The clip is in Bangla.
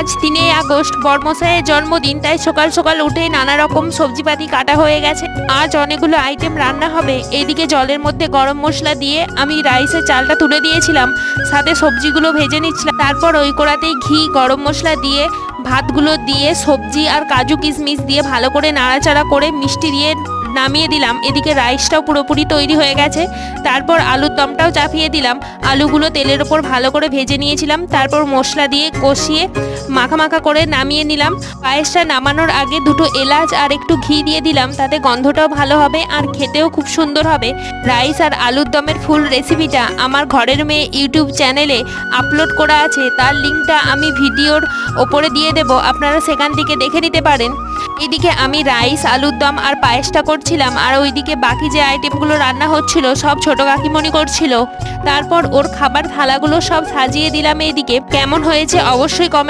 আজ তিনই আগস্ট বর্মশাইয়ের জন্মদিন, তাই সকাল সকাল উঠে নানা রকম সবজিপাতি কাটা হয়ে গেছে। আজ অনেকগুলো আইটেম রান্না হবে। এইদিকে জলের মধ্যে গরম মশলা দিয়ে আমি রাইসের চালটা তুলে দিয়েছিলাম। সাথে সবজিগুলো ভেজে নিচ্ছিলাম। তারপর ওই কড়াতেই ঘি, গরম মশলা দিয়ে, ভাতগুলো দিয়ে, সবজি আর কাজু কিশমিশ দিয়ে ভালো করে নাড়াচাড়া করে মিষ্টি দিয়ে নামিয়ে দিলাম। এদিকে রাইসটাও পুরোপুরি তৈরি হয়ে গেছে। তারপর আলুর দমটাও চাপিয়ে দিলাম। আলুগুলো তেলের ওপর ভালো করে ভেজে নিয়েছিলাম। তারপর মশলা দিয়ে কষিয়ে মাখা মাখা করে নামিয়ে নিলাম। পায়েসটা নামানোর আগে দুটো এলাচ আর একটু ঘি দিয়ে দিলাম, তাতে গন্ধটাও ভালো হবে আর খেতেও খুব সুন্দর হবে। রাইস আর আলুর দমের ফুল রেসিপিটা আমার ঘরের মেয়ে ইউটিউব চ্যানেলে আপলোড করা আছে। তার লিঙ্কটা আমি ভিডিওর ওপরে দিয়ে দেব, আপনারা সেখান থেকে দেখে নিতে পারেন। এদিকে আমি রাইস, আলুর দম আর পায়েসটা করছিলাম আর ওইদিকে বাকি যে আইটেমগুলো রান্না হচ্ছিল সব ছোট কাকিমণি করছিল। তারপর ওর খাবার থালাগুলো সব সাজিয়ে দিলাম এইদিকে কেমন হয়েছে অবশ্যই কমেন্ট